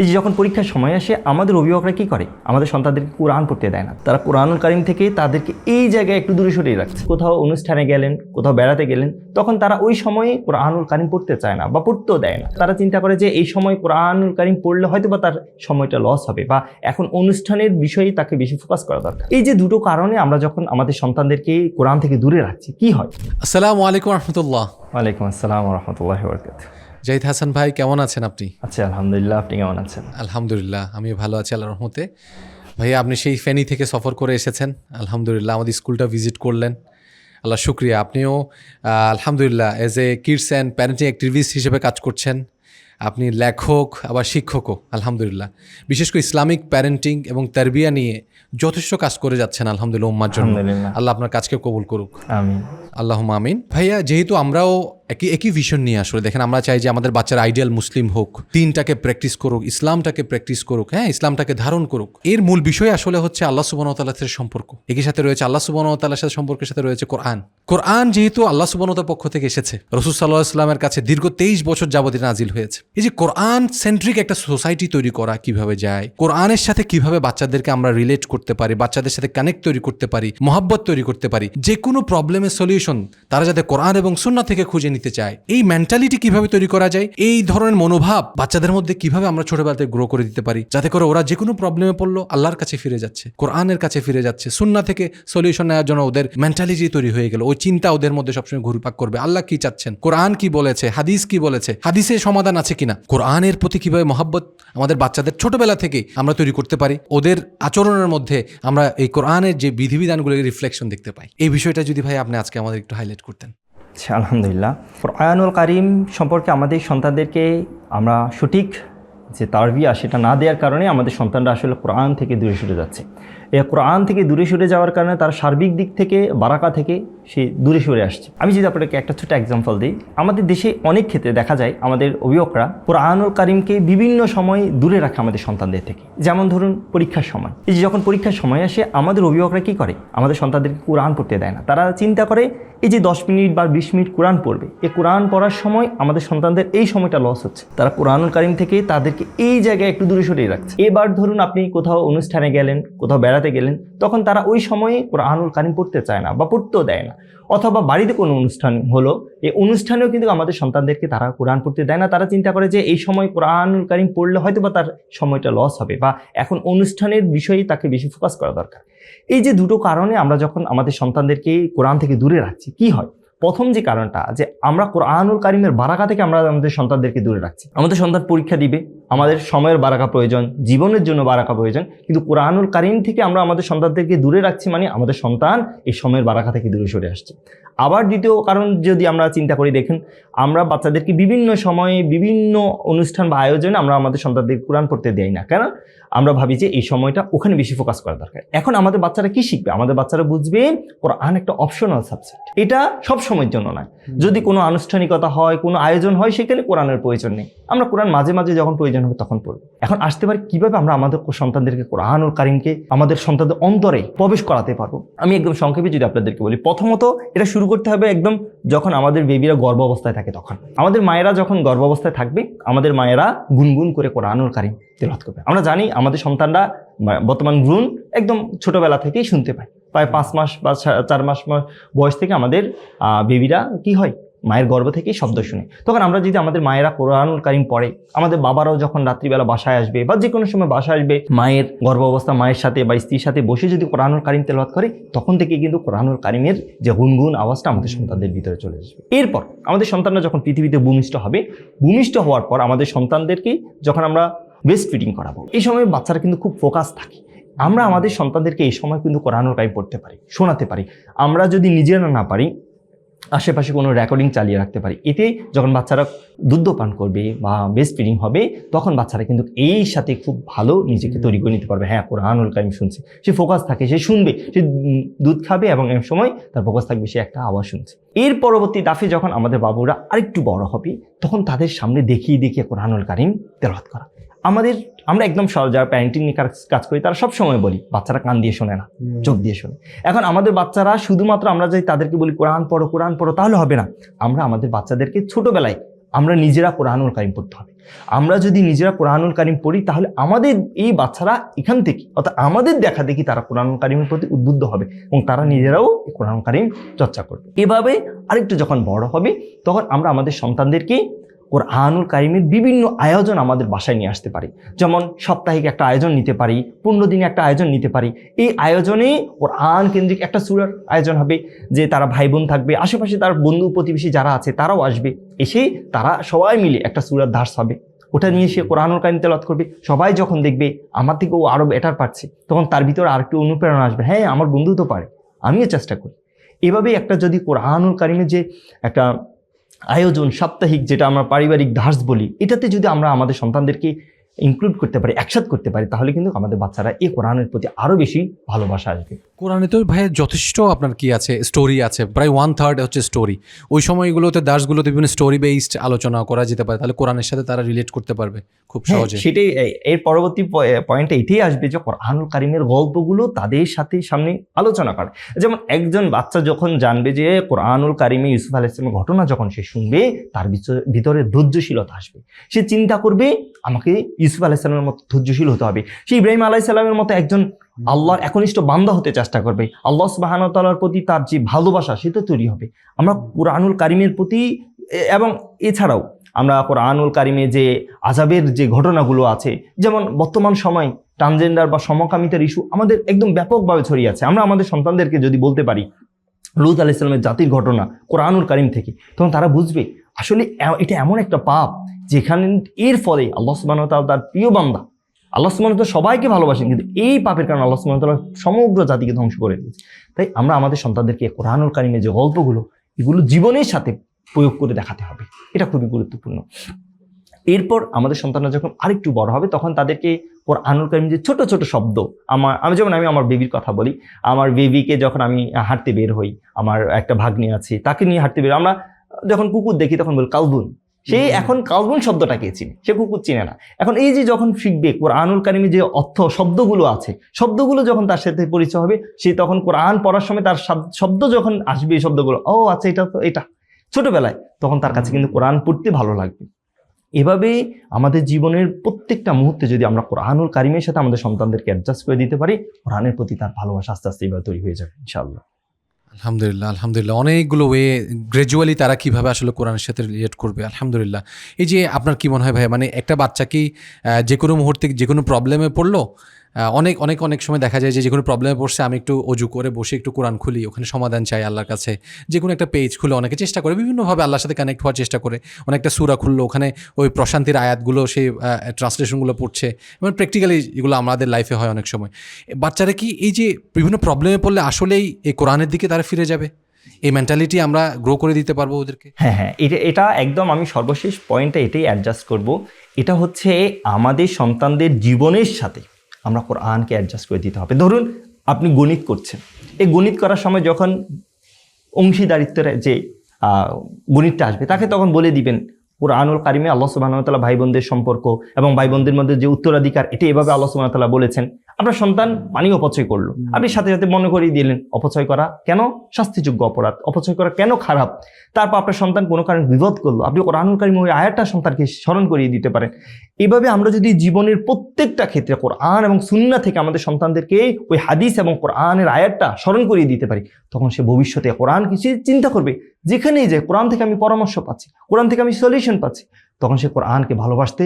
এই যে যখন পরীক্ষার সময় আসে আমাদের অভিভাবকরা কি করে? আমাদের সন্তানদেরকে কোরআন পড়তে দেয় না। তারা কোরআনুল কারিম থেকে তাদেরকে এই জায়গায় একটু দূরে সরিয়ে রাখছে। কোথাও অনুষ্ঠানে গেলেন কোথাও বেড়াতে গেলেন তখন তারা ওই সময়ে কোরআনুল কারিম পড়তে চায় না বা পড়তেও দেয় না। তারা চিন্তা করে যে এই সময় কোরআনুল কারিম পড়লে হয়তো বা তার সময়টা লস হবে বা এখন অনুষ্ঠানের বিষয়ে তাকে বেশি ফোকাস করা দরকার। এই যে দুটো কারণে আমরা যখন আমাদের সন্তানদেরকে কোরআন থেকে দূরে রাখছি কি হয়? আসসালামু আলাইকুম রহমতুল্লাহ। ওয়ালাইকুম আসসালাম রহমতুল্লাহ বরকাত জাহিদ হাসান ভাই কেমন আছেন আপনি? আচ্ছা আলহামদুলিল্লাহ আপনি কেমন আছেন? আলহামদুলিল্লাহ আমি ভালো আছি আল্লাহ রহমতে। ভাইয়া আপনি সেই ফেনী থেকে সফর করে এসেছেন। আলহামদুলিল্লাহ আমাদের স্কুলটা ভিজিট করলেন। আল্লাহ শুক্রিয়া আপনিও আলহামদুলিল্লাহ as a kids and parenting activist হিসেবে কাজ করছেন। আপনি লেখক আবার শিক্ষকও আলহামদুলিল্লাহ। বিশেষ করে ইসলামিক প্যারেন্টিং এবং তারবিয়া নিয়ে যথেষ্ট কাজ করে যাচ্ছেন আলহামদুলিল্লাহ উম্মার জন্য। আল্লাহ আপনার কাজকে কবুল করুক। আল্লাহ আমিন। ভাইয়া, যেহেতু আমরাও একই একই ভিশন নিয়ে আসলে, দেখেন আমরা চাই যে আমাদের বাচ্চার আইডিয়াল মুসলিম হোক দিনটাকে প্র্যাকটিস করুক, ইসলামটাকে প্র্যাকটিস করুক হ্যাঁ ইসলামটাকে ধারণ করুক। এর মূল বিষয় আসলে হচ্ছে আল্লাহ সুবাহতাল্লাহ সাথে সম্পর্ক। একই সাথে রয়েছে আল্লাহ সুবাহতাল্লাহ সাথে সম্পর্কের সাথে রয়েছে কোরআন। কোরআন যেহেতু আল্লাহ সুবাহতার পক্ষ থেকে এসেছে, রসুল সাল্লাহ ইসলামের কাছে দীর্ঘ তেইশ বছর যাবতীয় নাজিল হয়েছে। এই যে কোরআন সেন্ট্রিক একটা সোসাইটি তৈরি করা কীভাবে যায়, কোরআনের সাথে কীভাবে বাচ্চাদেরকে আমরা রিলেট করতে পারি, বাচ্চাদের সাথে কানেক্ট তৈরি করতে পারি, মহাব্বত তৈরি করতে পারি যে কোনো প্রবলেমের সলিউশন তারা যাতে কোরআন এবং সুন্না থেকে খুঁজে নিতে চায়, এই মেন্টালিটি কীভাবে তৈরি করা যায়, এই ধরনের মনোভাব বাচ্চাদের মধ্যে কীভাবে আমরা ছোটবেলাতে গ্রো করে দিতে পারি, যাতে করে ওরা যে কোনো প্রবলেমে পড়ল, আল্লাহর কাছে ফিরে যাচ্ছে, কোরআনের কাছে ফিরে যাচ্ছে সুন্না থেকে সলিউশন নেওয়ার জন্য ওদের মেন্টালিটি তৈরি হয়ে গেল, ওই চিন্তা ওদের মধ্যে সবসময় ঘুরপাক করবে, আল্লাহ কি চাচ্ছেন, কোরআন কি বলেছে, হাদিস কি বলেছে হাদিসের সমাধান আছে কিনা, কোরআনের প্রতি কীভাবে মহাব্বত আমাদের বাচ্চাদের ছোটবেলা থেকে আমরা তৈরি করতে পারি, ওদের আচরণের মধ্যে আমরা এই কোরআনের যে বিধিবিধানগুলোর রিফ্লেকশন দেখতে পাই, এই বিষয়টা যদি ভাই আপনি আজকে আমাদের একটু হাইলাইট করতেন। আচ্ছা আলহামদুলিল্লাহ। কোরআনুল কারিম সম্পর্কে আমাদের সন্তানদেরকে আমরা সঠিক যে তারবিয়া সেটা না দেওয়ার কারণে আমাদের সন্তানরা আসলে কোরআন থেকে দূরে সরে যাচ্ছে। এই কোরআন থেকে দূরে সরে যাওয়ার কারণে তার সার্বিক দিক থেকে, বারাকা থেকে সে দূরে সরে আসছে। আমি যদি আপনাকে একটা ছোট এক্সাম্পল দিই, আমাদের দেশে অনেক ক্ষেত্রে দেখা যায় আমাদের অভিভাবকরা কোরআনুল কারিমকে বিভিন্ন সময় দূরে রাখে আমাদের সন্তানদের থেকে। যেমন ধরুন পরীক্ষার সময়। এই যে যখন পরীক্ষার সময় আসে, আমাদের অভিভাবকরা কী করে? আমাদের সন্তানদেরকে কোরআন পড়তে দেয় না। তারা চিন্তা করে, এই যে দশ মিনিট বা বিশ মিনিট কোরআন পড়বে, এই কোরআন পড়ার সময় আমাদের সন্তানদের এই সময়টা লস হচ্ছে। তারা কোরআনুল কারিম থেকে তাদেরকে এই জায়গায় একটু দূরে সরিয়ে রাখছে। এবার ধরুন আপনি কোথাও অনুষ্ঠানে গেলেন, কোথাও বেড়াতে গেলেন, তখন তারা ওই সময়ে কোরআনুল কারিম পড়তে চায় না বা পড়তেও দেয় না। অথবা বাড়িতে কোনো অনুষ্ঠান হলো, এই অনুষ্ঠানেও কিন্তু আমাদের সন্তানদেরকে তারা কোরআন পড়তে দেয় না। তারা চিন্তা করে যে এই সময় কোরআনুল কারিম পড়লে হয়তো বা তার সময়টা লস হবে বা এখন অনুষ্ঠানের বিষয়ে তাকে বেশি ফোকাস করা দরকার। এই যে দুটো কারণে আমরা যখন আমাদের সন্তানদেরকে কোরআন থেকে দূরে রাখছি, কি হয়? প্রথম যে কারণটা, যে আমরা কোরআনুল কারিমের বারাকা থেকে আমরা আমাদের সন্তানদেরকে দূরে রাখছি। আমাদের সন্তান পরীক্ষা দিবে আমাদের সময়ের বারাকা প্রয়োজন জীবনের জন্য বারাকা প্রয়োজন। কিন্তু কোরআনুল কারিম থেকে আমরা আমাদের সন্তানদেরকে দূরে রাখছি মানে আমাদের সন্তান এই সময়ের বারাকা থেকে দূরে সরে আসছে। আবার দ্বিতীয় কারণ যদি আমরা চিন্তা করি দেখেন আমরা বাচ্চাদেরকে বিভিন্ন সময়ে বিভিন্ন অনুষ্ঠান বা আয়োজনে আমরা আমাদের সন্তানদের কোরআন পড়তে দেই না। কেন? আমরা ভাবি যে এই সময়টা ওখানে বেশি ফোকাস করা দরকার। এখন আমাদের বাচ্চারা কি শিখবে? আমাদের বাচ্চারা বুঝবে কোরআন একটা অপশনাল সাবজেক্ট এটা সব সময়ের জন্য নয়। যদি কোনো আনুষ্ঠানিকতা হয় কোনো আয়োজন হয় সেখানে কোরআনের প্রয়োজন নেই। আমরা কোরআন মাঝে মাঝে যখন প্রয়োজন হবে তখন পড়বে। এখন আসতে পারে কীভাবে আমরা আমাদের সন্তানদেরকে কোরআন ও কারিমকে আমাদের সন্তানদের অন্তরে প্রবেশ করাতে পারব? আমি একদম সংক্ষেপে যদি আপনাদেরকে বলি, প্রথমত এটা শুরু করতে হবে একদম যখন আমাদের বেবিরা গর্ভ অবস্থায় থাকে তখন। আমাদের মায়েরা যখন গর্ভ অবস্থায় থাকবে, আমাদের মায়েরা গুনগুন করে কোরআনুল কারিম তেলাওয়াত করবে। আমরা জানি আমাদের সন্তানরা বর্তমান ভ্রূণ একদম ছোটবেলা থেকেই শুনতে পায়। প্রায় পাঁচ মাস বা চার মাস বয়স থেকে আমাদের বেবিরা কি হয়? মায়ের গর্ভ থেকেই শব্দ শুনে। তখন আমরা যদি আমাদের মায়েরা কোরআনুল কারিম পড়ে আমাদের বাবারাও যখন রাত্রিবেলা বাসায় আসবে বা যে কোনো সময় বাসায় আসবে মায়ের গর্ভ অবস্থা মায়ের সাথে বা স্ত্রীর সাথে বসে যদি কোরআনুল কারিম তেলাওয়াত করে তখন থেকে কিন্তু কোরআনুল কারিমের যে গুনগুন আওয়াজটা আমাদের সন্তানদের ভিতরে চলে আসবে। এরপর আমাদের সন্তানরা যখন পৃথিবীতে ভূমিষ্ঠ হবে ভূমিষ্ঠ হওয়ার পর আমাদের সন্তানদেরকে যখন আমরা ব্রেস্ট ফিডিং করাবো এই সময় বাচ্চারা কিন্তু খুব ফোকাস থাকে। আমরা আমাদের সন্তানদেরকে এই সময় কিন্তু কোরআনুল কারিম পড়তে পারি শোনাতে পারি। আমরা যদি নিজেরা না পারি আশেপাশে কোনো রেকর্ডিং চালিয়ে রাখতে পারি। এতে যখন বাচ্চারা দুধ পান করবে বা বেস্ট ফিডিং হবে, তখন বাচ্চারা কিন্তু এই সাথে খুব ভালো নিজেকে তৈরি করে নিতে পারবে। হ্যাঁ কোরআনুল কারিম শুনছে। সে ফোকাস থাকে, সে শুনবে, সে দুধ খাবে এবং এক সময় তার ফোকাস থাকবে, সে একটা আওয়াজ শুনছে। এর পরবর্তী দাফে যখন আমাদের বাবুরা আরেকটু বড় হবে, তখন তাদের সামনে দেখিয়ে দেখিয়ে কোরআনুল কারিম তেলাওয়াত করা। আমাদের আমরা একদম সহজ যারা প্যারেন্টিং নিয়ে কাজ- করি তারা সবসময় বলি বাচ্চারা কান দিয়ে শোনে না চোখ দিয়ে শোনে। এখন আমাদের বাচ্চারা শুধুমাত্র আমরা যদি তাদেরকে বলি কোরআন পড়ো কোরআন পড়ো তাহলে হবে না। আমরা আমাদের বাচ্চাদেরকে ছোটোবেলায় আমরা নিজেরা কোরআনুল কারিম পড়তে হবে। আমরা যদি নিজেরা কোরআনুল কারিম পড়ি তাহলে আমাদের এই বাচ্চারা এখান থেকে অর্থাৎ আমাদের দেখা দেখি তারা কোরআনুল কারিমের প্রতি উদ্বুদ্ধ হবে এবং তারা নিজেরাও কোরআন কারিম চর্চা করবে। এভাবে আরেকটু যখন বড় হবে তখন আমরা আমাদের সন্তানদেরকে কোরআনুল কারিমের বিভিন্ন আয়োজন আমাদের বাসায় নিয়ে আসতে পারি। যেমন সাপ্তাহিক একটা আয়োজন নিতে পারি, পনেরো দিনে একটা আয়োজন নিতে পারি। এই আয়োজনে কোরআন কেন্দ্রিক একটা সুরার আয়োজন হবে, যে তারা ভাই বোন থাকবে, আশেপাশে তার বন্ধু প্রতিবেশী যারা আছে তারাও আসবে। এসে তারা সবাই মিলে একটা সুরার ধাস হবে। ওটা নিয়ে সে কোরআনুল কারিম তেলাত করবে। সবাই যখন দেখবে আমার থেকে ও আরও বেটার পাচ্ছে তখন তার ভিতরে আরেকটু অনুপ্রেরণা আসবে। হ্যাঁ আমার বন্ধু তো পারে, আমিও চেষ্টা করি। এভাবে একটা যদি কোরআনুল কারিমের যে একটা আয়োজন সাপ্তাহিক যেটা আমরা পারিবারিক ধাস বলি, এটাতে যদি আমরা আমাদের সন্তানদেরকে ইনক্লুড করতে পারি, একসাথ করতে পারি, তাহলে কিন্তু আমাদের বাচ্চারা এই কোরআনের প্রতি আরও বেশি ভালোবাসা আসবে। কোরআনে তো ভাই যথেষ্ট আপনার কি আছে স্টোরি আছে প্রায় ওয়ান থার্ড হচ্ছে স্টোরি ওই সময়গুলোতে দাসগুলোতে বিভিন্ন স্টোরি বেসড আলোচনা করা যেতে পারে তাহলে কোরআনের সাথে তারা রিলেট করতে পারবে খুব হ্যাঁ, সহজে। সেটাই এর পরবর্তী পয়েন্টে এটাই আসবে যে কোরআনুল কারিমের গল্পগুলো তাদের সাথে সামনে আলোচনা করে। যেমন একজন বাচ্চা যখন জানবে যে কোরআনুল কারিমে ইউসুফ আলাহ ইসলামের ঘটনা যখন সে শুনবে তার ভিতর- ধৈর্যশীলতা আসবে। সে চিন্তা করবে আমাকে ইউসুফ আলাহ ইসলামের মতো ধৈর্যশীল হতে হবে। সে ইব্রাহিম আলাহ মতো একজন আল্লাহর একনিষ্ঠ বান্দা হতে চেষ্টা করবে। আল্লাহ সুবাহানতালার প্রতি তার যে ভালোবাসা, সেটা তৈরি হবে। আমরা কোরআনুল কারিমের প্রতি এবং এছাড়াও আমরা কোরআনুল কারিমে যে আজাবের যে ঘটনাগুলো আছে, যেমন বর্তমান সময় ট্রান্সজেন্ডার বা সমকামিতার ইস্যু আমাদের একদম ব্যাপকভাবে ছড়িয়ে আছে। আমরা আমাদের সন্তানদেরকে যদি বলতে পারি, লুত আলাহ ইসলামের জাতির ঘটনা কোরআনুল কারিম থেকে, তখন তারা বুঝবে, আসলে এটা এমন একটা পাপ, যেখানে, এর ফলে আল্লাহ সুবাহ তার প্রিয় বান্দা আল্লাহ সুবাহ সবাইকে ভালোবাসেন, কিন্তু এই পাপের কারণে আল্লাহ সুবাহ সমগ্র জাতিকে ধ্বংস করে দিয়েছে। তাই আমরা আমাদের সন্তানদেরকে কোরআনুল কারিমের যে গল্পগুলো, এগুলো জীবনের সাথে প্রয়োগ করে দেখাতে হবে। এটা খুবই গুরুত্বপূর্ণ। এরপর আমাদের সন্তানরা যখন আরেকটু বড় হবে, তখন তাদেরকে কোরআনুল কারিম যে ছোট ছোট শব্দ, আমার, আমি যেমন আমি আমার বেবির কথা বলি, আমার বেবিকে যখন আমি হাঁটতে বের হই, আমার একটা ভাগ্নি আছে, তাকে নিয়ে হাঁটতে বের আমরা যখন কুকুর দেখি, তখন বলি কালবুন সে এখন কালবুন শব্দটাকে চিনে সে কুকুর চিনে না। এখন এই যে যখন শিখবে কোরআনুল কারিমে যে অর্থ শব্দগুলো আছে শব্দগুলো যখন তার সাথে পরিচয় হবে সে তখন কোরআন পড়ার সময় তার শব্দ যখন আসবে এই শব্দগুলো ও আচ্ছা এটা তো এটা। ছোটবেলায় তখন তার কাছে কিন্তু কোরআন পড়তে ভালো লাগবে। এভাবে আমাদের জীবনের প্রত্যেকটা মুহূর্তে যদি আমরা কোরআনুল কারিমের সাথে আমাদের সন্তানদেরকে অ্যাডজাস্ট করে দিতে পারি কোরআনের প্রতি তার ভালোবাসা আস্তে আস্তে এবার তৈরি হয়ে যাবে ইনশাআল্লাহ। আলহামদুলিল্লাহ আলহামদুলিল্লাহ। অনেকগুলো ওয়ে গ্রাজুয়ালি তারা কীভাবে আসলে কোরআনের সাথে রিলেট করবে, আলহামদুলিল্লাহ। এই যে আপনার কি মনে হয় ভাই মানে একটা বাচ্চা কি যে কোনো মুহূর্তে যে কোনো প্রবলেমে পড়ল অনেক অনেক অনেক সময় দেখা যায় যে যে কোনো প্রবলেমে পড়ছে, আমি একটু অজু করে বসে একটু কোরআন খুলি, ওখানে সমাধান চাই আল্লাহর কাছে। যে কোনো একটা পেজ খুলে অনেকে চেষ্টা করে, বিভিন্নভাবে আল্লাহর সাথে কানেক্ট হওয়ার চেষ্টা করে। অনেকটা সুরা খুললো, ওখানে ওই প্রশান্তির আয়াতগুলো, সেই ট্রান্সলেশনগুলো পড়ছে। এবং প্র্যাকটিক্যালি এগুলো আমাদের লাইফে হয় অনেক সময়। বাচ্চারা কি এই যে বিভিন্ন প্রবলেমে পড়লে আসলেই এই কোরআনের দিকে তারা ফিরে যাবে? এই মেন্টালিটি আমরা গ্রো করে দিতে পারব ওদেরকে? হ্যাঁ হ্যাঁ এটা এটা একদম আমি সর্বশেষ পয়েন্টটা এটাই অ্যাডজাস্ট করব। এটা হচ্ছে আমাদের সন্তানদের জীবনের সাথে। আমরা কোরআনকে অ্যাডজাস্ট করে দিতে হবে। ধরুন আপনি গণিত করছেন। এই গণিত করার সময় যখন অংশীদারিত্বের যে গণিতটা আসবে, তাকে তখন বলে দিবেন, কোরআনুল কারিমে আল্লাহ সুবাহতাল্লাহ ভাই বোনদের সম্পর্ক এবং ভাই বোনদের মধ্যে যে উত্তরাধিকার, এটি এভাবে আল্লাহ সুবাহতাল্লাহ বলেছেন। আপনার সন্তান পানি অপচয় করল। আপনি সাথে সাথে মনে করিয়ে দিলেন অপচয় করা কেন? শাস্তিযোগ্য অপরাধ। অপচয় করা কেন খারাপ? তারপর আপনার সন্তান কোনো কারণে বিপদ করল। আপনি কোরআনুল কারিম ওই আয়াতটা সন্তানকে স্মরণ করিয়ে দিতে পারেন। এভাবে আমরা যদি জীবনের প্রত্যেকটা ক্ষেত্রে কোরআন এবং সুন্না থেকে আমাদের সন্তানদেরকে ওই হাদিস এবং কোরআনের আয়াতটা স্মরণ করিয়ে দিতে পারি তখন সে ভবিষ্যতে কোরআন কিছু চিন্তা করবে। যেখানেই যায় কোরআন থেকে আমি পরামর্শ পাচ্ছি কোরআন থেকে আমি সলিউশন পাচ্ছি তখন সে কোরআনকে ভালোবাসতে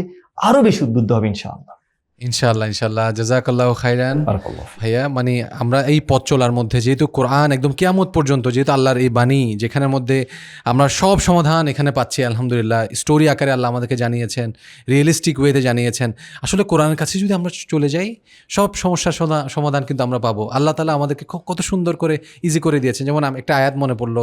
আরও বেশি উদ্বুদ্ধ হবে ইনশাআল্লাহ। ইনশাআল্লাহ ইনশাল্লাহ জাজাকাল্লাহ খাইরান। ভাইয়া মানে আমরা এই পথ চলার মধ্যে যেহেতু কোরআন একদম কিয়ামত পর্যন্ত যেহেতু আল্লাহর এই বাণী যেখানের মধ্যে আমরা সব সমাধান এখানে পাচ্ছি আলহামদুলিল্লাহ। স্টোরি আকারে আল্লাহ আমাদেরকে জানিয়েছেন রিয়েলিস্টিক ওয়েতে জানিয়েছেন। আসলে কোরআনের কাছে যদি আমরা চলে যাই সব সমস্যার সমাধান কিন্তু আমরা পাবো। আল্লাহ তালা আমাদেরকে কত সুন্দর করে ইজি করে দিয়েছেন। যেমন একটা আয়াত মনে পড়ল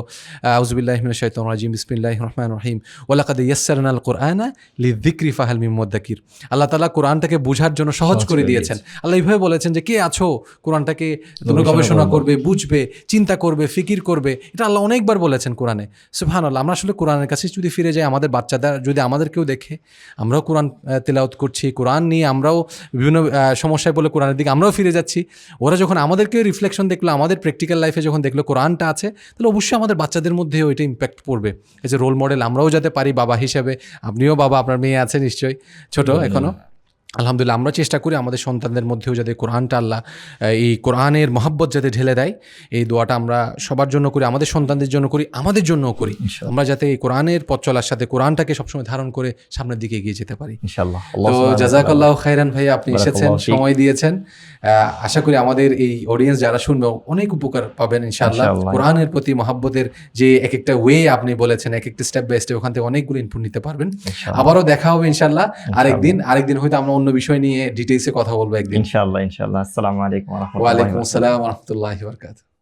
আউজবিল্লাহ শৈতন রাজিম বিসমিল্লাহ রহমান রহিম। ওলাকাদ ইয়াসারনাল কোরআনা লি দিক্রি ফাহাল মিমদ্দাকির আল্লাহ তালা কোরআনটাকে বোঝার জন্য জন্য সহজ করে দিয়েছেন। আল্লাহ এইভাবে বলেছেন যে কে আছো? কোরআনটাকে তোমরা গবেষণা করবে। বুঝবে চিন্তা করবে ফিকির করবে। এটা আল্লাহ অনেকবার বলেছেন কোরআনে। সুবহান আল্লাহ আমরা আসলে কোরআনের কাছে যদি ফিরে যাই আমাদের বাচ্চাদের যদি আমাদের কেউ দেখে আমরাও কোরআন আহ, তেলাওয়াত করছি কোরআন নিয়ে আমরাও বিভিন্ন সমস্যায় বলে কোরআনের দিকে আমরাও ফিরে যাচ্ছি। ওরা যখন আমাদেরকে রিফ্লেকশন দেখল আমাদের প্র্যাকটিক্যাল লাইফে যখন দেখল কোরআনটা আছে তাহলে অবশ্যই আমাদের বাচ্চাদের মধ্যে ওইটা ইম্প্যাক্ট পড়বে। এই যে রোল মডেল আমরাও যাতে পারি বাবা হিসেবে আপনিও বাবা আপনার মেয়ে আছে নিশ্চয়ই ছোট এখনও। আলহামদুলিল্লাহ আমরা চেষ্টা করি আমাদের সন্তানদের মধ্যেও যাতে কোরআনটা আল্লাহ এই কোরআনের মহাব্বত যাতে ঢেলে দেয়। এই দোয়াটা আমরা সবার জন্য করি আমাদের সন্তানদের জন্য করি আমাদের জন্যও করি। আমরা যাতে এই কোরআনের পথ চলার সাথে কোরআনটাকে সবসময় ধারণ করে সামনের দিকে এগিয়ে যেতে পারি। তো জাজাকাল্লাহ খাইরান ভাই আপনি এসেছেন সময় দিয়েছেন। আহ, আশা করি আমাদের এই অডিয়েন্স যারা শুনবে অনেক উপকার পাবেন ইনশাআল্লাহ। ইনশাআল্লাহ। কোরআনের প্রতি মহাব্বতের যে এক একটা ওয়ে আপনি বলেছেন এক একটা স্টেপ বাই স্টেপ ওখান থেকে অনেকগুলো ইনপুট নিতে পারবেন। আবারও দেখা হবে ইনশাআল্লাহ। আরেকদিন আরেকদিন হয়তো আমরা অন্য বিষয় নিয়ে ডিটেইলসে কথা বলব একদিন ইনশাআল্লাহ ইনশাআল্লাহ আসসালামু আলাইকুম ওয়া রাহমাতুল্লাহি ওয়া বারাকাতুহু।